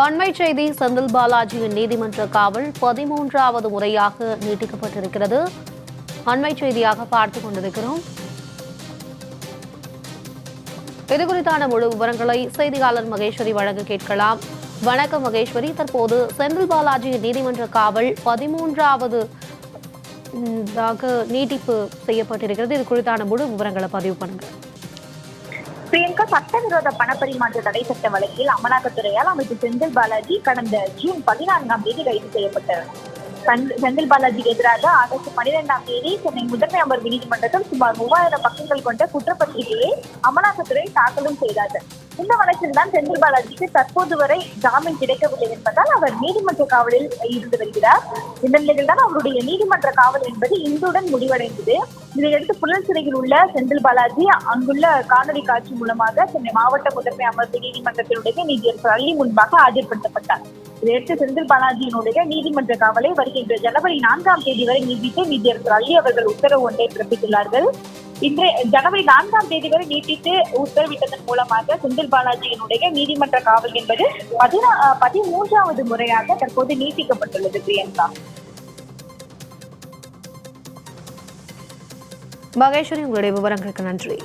அண்மை செய்தி செந்தில் பாலாஜியின் நீதிமன்ற காவல் பதிமூன்றாவது முறையாக நீட்டிக்கப்பட்டிருக்கிறது. அண்மை செய்தியாக பார்த்துக் கொண்டிருக்கிறோம். இதுகுறித்தான முழு விவரங்களை செய்தியாளர் மகேஸ்வரி வழங்க கேட்கலாம். வணக்கம் மகேஸ்வரி. தற்போது செந்தில் பாலாஜியின் நீதிமன்ற காவல் பதிமூன்றாவது நீட்டிப்பு செய்யப்பட்டிருக்கிறது. இது குறித்தான முழு விவரங்களை பதிவு பண்ணுங்கள் பிரியங்கா சட்டவிரோத பணப்பரிமாற்ற தடை சட்ட வழக்கில் அமலாக்கத்துறையால் அமைச்சர் செந்தில் பாலாஜி கடந்த ஜூன் பதினான்காம் தேதி கைது செய்யப்பட்டார். செந்தில் பாலாஜிக்கு எதிராக ஆகஸ்ட் பனிரெண்டாம் தேதி சென்னை முதன்மை அமர்வு நீதிமன்றத்தில் சுமார் மூவாயிரம் பக்கங்கள் கொண்ட குற்றப்பத்திரிகையை அமலாக்கத்துறை தாக்கலும் செய்தார்கள். இந்த வழக்கில் தான் செந்தில் பாலாஜிக்கு தற்போது வரை ஜாமீன் கிடைக்கவில்லை என்பதால் அவர் நீதிமன்ற காவலில் இருந்து வருகிறார். இந்த நிலையில் தான் அவருடைய நீதிமன்ற காவல் என்பது இன்றுடன் முடிவடைந்தது. இதையடுத்து புழல் சிறையில் உள்ள செந்தில் பாலாஜி அங்குள்ள காணொலி காட்சி மூலமாக சென்னை மாவட்ட முதன்மை அமர்வு நீதிமன்றத்தினுடைய நீதியர் அள்ளி முன்பாக ஆஜர்படுத்தப்பட்டார். இதையடுத்து செந்தில் பாலாஜியினுடைய நீதிமன்ற காவலை வருகின்ற ஜனவரி நான்காம் தேதி வரை நீதித்து நீதியரசர் அள்ளி அவர்கள் உத்தரவு ஒன்றை பிறப்பித்துள்ளார்கள். இன்றைய ஜனவரி நான்காம் தேதி வரை நீட்டித்து உத்தரவிட்டதன் மூலமாக செந்தில் பாலாஜியினுடைய நீதிமன்ற காவல் என்பது பதினா பதிமூன்றாவது முறையாக தற்போது நீட்டிக்கப்பட்டுள்ளது பிரியங்கா. மகேஸ்வரி உங்களுடைய விவரங்களுக்கு நன்றி.